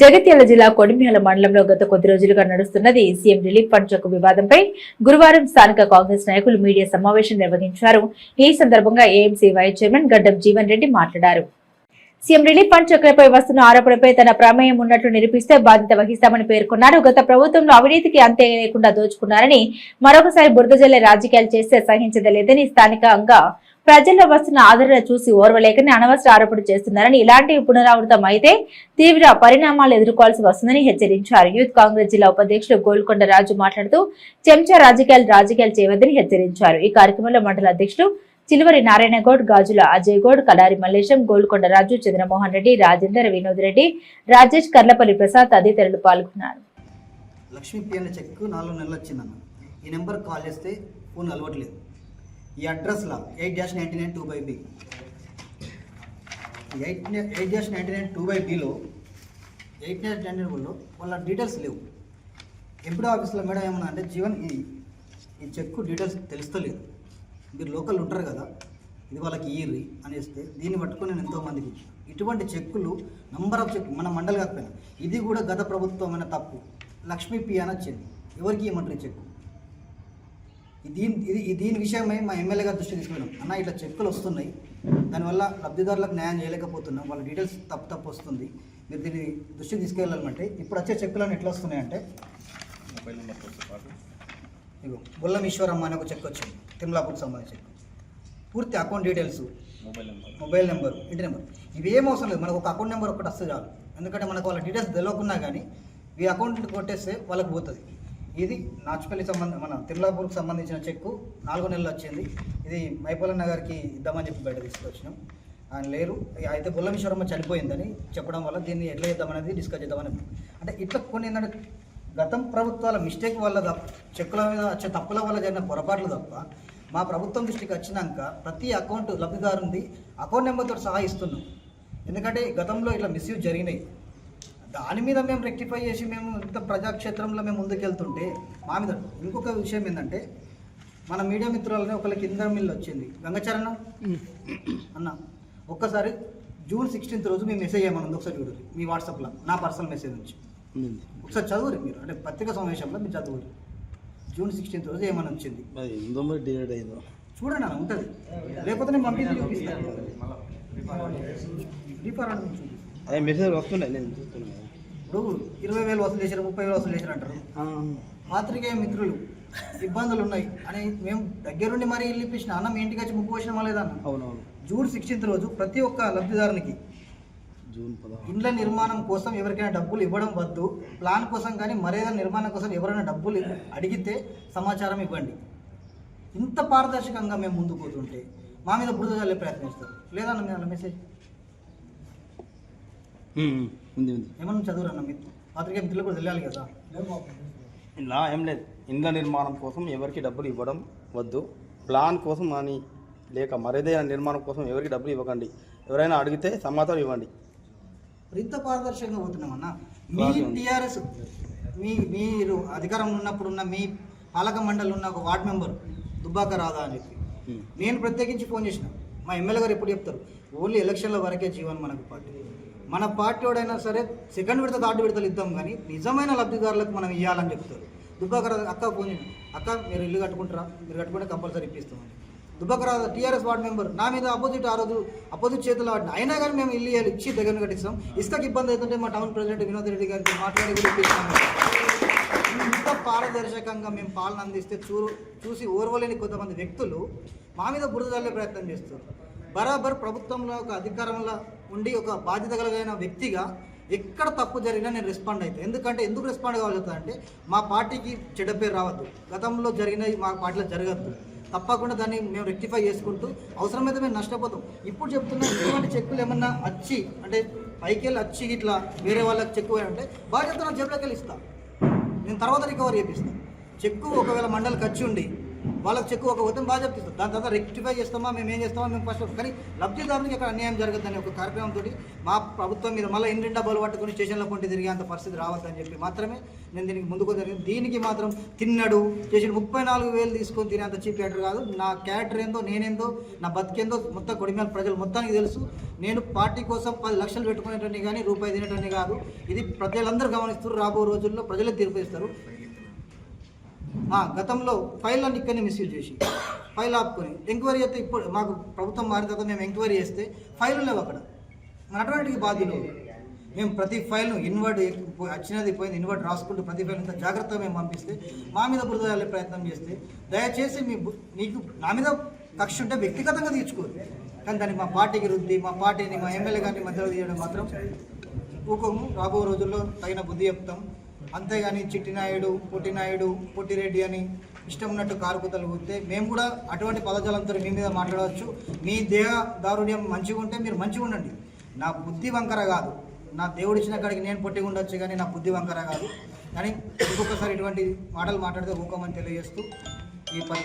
జగిత్యాల జిల్లా కొడిమ్యాల మండలంలో గత కొద్ది రోజులుగా నడుస్తున్నది సీఎం రిలీఫ్ ఫండ్ చెక్కు వివాదంపై గురువారం స్థానిక కాంగ్రెస్ నాయకులు మీడియా సమావేశం నిర్వహించారు. ఈ సందర్భంగా ఏఎంసీ వైస్ చైర్మన్ గడ్డం జీవన్ రెడ్డి మాట్లాడారు. సీఎం రిలీఫ్ ఫండ్ చెక్కులపై వస్తున్న ఆరోపణపై తన ప్రమేయం ఉన్నట్లు నిరూపిస్తే బాధ్యత వహిస్తామని పేర్కొన్నారు. గత ప్రభుత్వంలో అవినీతికి అంతే లేకుండా దోచుకున్నారని మరొకసారి బురదజల్లే రాజకీయాలు చేస్తే సహించదలేదని స్థానికంగా ప్రజల్లో వస్తున్న ఆదరణ చూసి ఓర్వలేకని అనవసర ఆరోపణలు చేస్తున్నారని ఇలాంటివి పునరావృతం అయితే తీవ్ర పరిణామాలు ఎదుర్కోవాల్సి వస్తుందని హెచ్చరించారు. యూత్ కాంగ్రెస్ జిల్లా ఉపాధ్యక్షులు గోల్కొండ రాజు మాట్లాడుతూ చెంచా రాజకీయాలు రాజకీయాలు చేయవద్దని హెచ్చరించారు. ఈ కార్యక్రమంలో మండల అధ్యక్షులు చిలువరి నారాయణగౌడ్ గాజుల అజయ్ గౌడ్ కలారి మల్లేశం గోల్కొండ రాజు చంద్రమోహన్ రెడ్డి రాజేందర్ వినోద్ రెడ్డి రాజేష్ కర్లపల్లి ప్రసాద్ తదితరులు పాల్గొన్నారు. లక్ష్మీ చెక్ నాలుగు నెలలు వచ్చిందన్న ఈ నెంబర్ కాల్ చేస్తే ఫోన్ అలవట్లేదు. ఈ అడ్రస్లో eight dash ninety nine two by B eight eight dash ninety nine two by below eight dash ninety nine వాళ్ళ డీటెయిల్స్ లేవు. ఎంపీడీ ఆఫీస్లో మేడం ఏమన్నా అంటే జీవన్ ఈ ఈ చెక్కు డీటెయిల్స్ తెలుస్తలేదు. మీరు లోకల్ ఉంటారు కదా ఇది వాళ్ళకి ఇయ్యి ఇస్తే దీన్ని పట్టుకొని నేను ఎంతోమందికి ఇటువంటి చెక్కులు నంబర్ ఆఫ్ చెక్ మన మండలి కాకపోయినా ఇది కూడా గత ప్రభుత్వమైన తప్పు. లక్ష్మీ పి అని వచ్చింది ఎవరికి ఇవ్వమంటారు ఈ చెక్కు? దీని ఇది దీని విషయమై మా ఎమ్మెల్యే గారి దృష్టి తీసుకున్నాం అన్న ఇట్లా చెక్కులు వస్తున్నాయి. దానివల్ల లబ్ధిదారులకు న్యాయం చేయలేకపోతున్నాం. వాళ్ళ డీటెయిల్స్ తప్పు తప్పు వస్తుంది. మీరు దీన్ని దృష్టికి తీసుకెళ్ళాలంటే ఇప్పుడు వచ్చే చెక్కులను ఎట్లా వస్తున్నాయంటే మొబైల్ నెంబర్తో పాటు ఇగో బుల్లం ఈశ్వరమ్మ అనే ఒక చెక్ వచ్చింది. తిమ్లాపూర్కి సంబంధించి. పూర్తి account details. Mobile number. Mobile number ఇంటి నెంబర్. ఇవి ఏం అవసరం లేదు. మనకు ఒక అకౌంట్ నెంబర్ ఒకటి వస్తే చాలు. ఎందుకంటే మనకు వాళ్ళ డీటెయిల్స్ తెలియకున్నా కానీ ఈ అకౌంట్ కొట్టేస్తే వాళ్ళకి పోతుంది. ఇది నాచుపల్లి సంబంధం మన తిరులాపూర్కి సంబంధించిన చెక్కు. నాలుగు నెలలు వచ్చింది. ఇది మైపోలన్న గారికి ఇద్దామని చెప్పి బయట తీసుకొచ్చినాం. ఆయన లేరు. అయితే బుల్లమేశ్వరమ్మ చనిపోయిందని చెప్పడం వల్ల దీన్ని ఎట్లా చేద్దామనేది డిస్కస్ చేద్దామని అంటే ఇట్లా కొన్ని ఏంటంటే గతం ప్రభుత్వాల మిస్టేక్ వల్ల తప్ప చెక్కుల మీద వచ్చే తప్పుల వల్ల జరిగిన పొరపాట్లు తప్ప మా ప్రభుత్వం దృష్టికి వచ్చినాక ప్రతి అకౌంట్ లబ్ధిదారుంది అకౌంట్ నెంబర్తో సహా ఇస్తున్నాం. ఎందుకంటే గతంలో ఇట్లా మిస్యూజ్ జరిగినాయి. దాని మీద మేము రెక్టిఫై చేసి మేము ఇంత ప్రజాక్షేత్రంలో మేము ముందుకెళ్తుంటే మా మీద ఇంకొక విషయం ఏంటంటే మన మీడియా మిత్రులనే ఒకళ్ళకి కింద మిల్లు వచ్చింది. గంగచరణ? అన్న ఒక్కసారి జూన్ సిక్స్టీన్త్ రోజు మీ మెసేజ్ ఏమన్నా ఒకసారి చూడరు మీ వాట్సాప్లో నా పర్సనల్ మెసేజ్ నుంచి. ఒకసారి చదువురు మీరు అంటే పత్రికా సమావేశంలో మీరు చదువురు. జూన్ సిక్స్టీన్త్ రోజు ఏమని వచ్చింది? మరి ఎంతో మరి డిలేట్ అయిందో చూడండి అన్న ఉంటుంది. లేకపోతే నేను పంపించి చూపిస్తాను అదే మెసేజ్ వస్తుండే నేను చూస్తున్నాను ఇప్పుడు ఇరవై వేలు వసూలు చేశారు ముప్పై వేలు వసూలు చేశారు అంటారు. పాత్రికేయ మిత్రులు ఇబ్బందులు ఉన్నాయి. అని మేము దగ్గరుండి మరీ ఇల్లు ఇప్పించిన అన్న మీ ఇంటికి వచ్చి ముప్పు వచ్చిన లేదన్న అవునవును. జూన్ సిక్స్టీన్త్ రోజు ప్రతి ఒక్క లబ్ధిదారునికి జూన్ ఇండ్ల నిర్మాణం కోసం ఎవరికైనా డబ్బులు ఇవ్వడం వద్దు. ప్లాన్ కోసం కానీ మరేదైనా నిర్మాణం కోసం ఎవరైనా డబ్బులు అడిగితే సమాచారం ఇవ్వండి. ఇంత పారదర్శకంగా మేము ముందుకు పోతుంటే మా మీద బురద చల్లే ప్రయత్నిస్తారు. లేదన్న మీ మెసేజ్? ఉంది ఉంది. ఏమన్నా చదువురన్న మీ పాత్రికేయ మిత్రులు కూడా తెలియాలి కదా. ఇలా ఏం లేదు. ఇండ్ల నిర్మాణం కోసం ఎవరికి డబ్బులు ఇవ్వడం వద్దు. ప్లాన్ కోసం అని లేక మరేదైనా నిర్మాణం కోసం ఎవరికి డబ్బులు ఇవ్వకండి. ఎవరైనా అడిగితే సమాచారం ఇవ్వండి. ఇంత పారదర్శకంగా పోతున్నామన్నా? మీ. టీఆర్ఎస్ మీ మీరు అధికారంలో ఉన్నప్పుడు ఉన్న మీ పాలక మండలి ఉన్న ఒక వార్డ్ మెంబర్ దుబ్బాక రాదా అని చెప్పి. నేను ప్రత్యేకించి ఫోన్ చేసిన. మా ఎమ్మెల్యే గారు ఎప్పుడు చెప్తారు? ఓన్లీ ఎలక్షన్ల వరకే జీవన్ మనకు పార్టీ. మన పార్టీ వాడైనా సరే సెకండ్ విడత థర్డ్ విడతలు ఇద్దాం కానీ నిజమైన లబ్ధిదారులకు మనం ఇవ్వాలని చెప్తారు. దుబ్బాకర అక్క ఫోన్ అక్క మీరు ఇల్లు కట్టుకుంటారా? మీరు కట్టుకుంటే కంపల్సరీ ఇప్పిస్తామని దుబ్బాక టీఆర్ఎస్ వార్డ్ మెంబర్ నా మీద అపోజిట్ ఆ రోజు అపోజిట్ చేతులు ఆడిన అయినా కానీ మేము ఇల్లు ఇవ్వాలి ఇచ్చి దగ్గర కట్టిస్తాం. ఇసుకకి ఇబ్బంది అవుతుంటే మా టౌన్ ప్రెసిడెంట్ వినోద్ రెడ్డి గారికి మాట్లాడి కూడా ఇప్పిస్తాము ఇంత పారదర్శకంగా మేము పాలన అందిస్తే చూ చూసి ఓర్వలేని కొంతమంది వ్యక్తులు మా మీద బురద ప్రయత్నం చేస్తారు. బరాబర్ ప్రభుత్వంలో ఒక అధికారంలో ఉండి ఒక బాధ్యత కలిగిన వ్యక్తిగా ఎక్కడ తప్పు జరిగినా నేను రెస్పాండ్ అవుతాను ఎందుకంటే ఎందుకు రెస్పాండ్ కావాలి అంటే మా పార్టీకి చెడ్డ పేరు రావద్దు. గతంలో జరిగినవి మా పార్టీలో జరగద్దు. తప్పకుండా దాన్ని మేము రెక్టిఫై చేసుకుంటూ అవసరమైతే మేము నష్టపోతాం. ఇప్పుడు చెప్తున్నా ఇటువంటి చెక్కులు ఏమన్నా వచ్చి అంటే పైకి వెళ్ళి వచ్చి ఇట్లా వేరే వాళ్ళకి చెక్కు అంటే బాధ్యత నా జేబులోకి వెళ్ళి ఇస్తాను నేను తర్వాత రికవర్ చేపిస్తాను చెక్కు ఒకవేళ మండలికి వచ్చి ఉండి వాళ్ళకి చెక్ ఒక ఉదయం బాగా చెప్తారు దాని తర్వాత రెక్టిఫై చేస్తామా మేము ఏం చేస్తామా మేము ఫస్ట్ కానీ లబ్ధిదారునికి ఇక్కడ అన్యాయం జరగద్దని ఒక కార్యక్రమంతో మా ప్రభుత్వం మీద మళ్ళీ ఇంటి డబ్బాలు పట్టుకుని స్టేషన్లో కొంటే తిరిగే అంత పరిస్థితి రావద్దని చెప్పి మాత్రమే నేను దీనికి ముందుకు జరిగింది దీనికి మాత్రం తిన్నాడు చేసిన ముప్పై నాలుగు వేలు తీసుకొని తినేంత చీప్ క్యారెక్టర్ కాదు. నా క్యారెక్టర్ ఏందో నేనేందో నా బతికేందో మొత్తం కొడిమేల ప్రజలు మొత్తానికి తెలుసు. నేను పార్టీ కోసం పది లక్షలు పెట్టుకునేటని కానీ రూపాయి తినేటని కాదు. ఇది ప్రజలందరూ గమనిస్తారు రాబో రోజుల్లో ప్రజలే తీర్పు ఇస్తారు. గతంలో ఫైళ్ళని ఇక్కడనే మిస్యూజ్ చేసి ఫైల్ ఆపుకొని ఎంక్వైరీ అయితే ఇప్పుడు మాకు ప్రభుత్వం మారిన తర్వాత మేము ఎంక్వైరీ చేస్తే ఫైల్ లేవు అక్కడ. మన అటువంటి బాధ్యులు. మేము ప్రతి ఫైల్ను ఇన్వర్ట్ వచ్చినది పోయింది ఇన్వర్ట్ రాసుకుంటూ ప్రతి ఫైల్ ఇంత జాగ్రత్తగా మేము పంపిస్తే మా మీద బురద ప్రయత్నం చేస్తే దయచేసి మీ నీకు మీకు నా మీద కక్ష ఉంటే వ్యక్తిగతంగా తీర్చుకోరు కానీ దాన్ని మా పార్టీకి రుద్ది మా పార్టీని మా ఎమ్మెల్యే గారిని మధ్యలో తీయడం మాత్రం ఊకము. రాబో రోజుల్లో తగిన బుద్ధి చెప్తాం. అంతేగాని చిట్టినాయుడు పొట్టినాయుడు పొట్టిరెడ్డి అని ఇష్టం ఉన్నట్టు కారుకుతలు కూర్తే మేము కూడా అటువంటి పదజాలంతో మీ మీద మాట్లాడవచ్చు. మీ దేహ దారుణ్యం మంచిగా ఉంటే మీరు మంచిగా ఉండండి. నా బుద్ధి వంకర కాదు. నా దేవుడు ఇచ్చిన కాడికి నేను పొట్టి ఉండొచ్చు కానీ నా బుద్ధి వంకర కాదు. కానీ ఇంకొకసారి ఇటువంటి మాటలు మాట్లాడితే ఊకమని తెలియజేస్తూ ఈ పత్రిక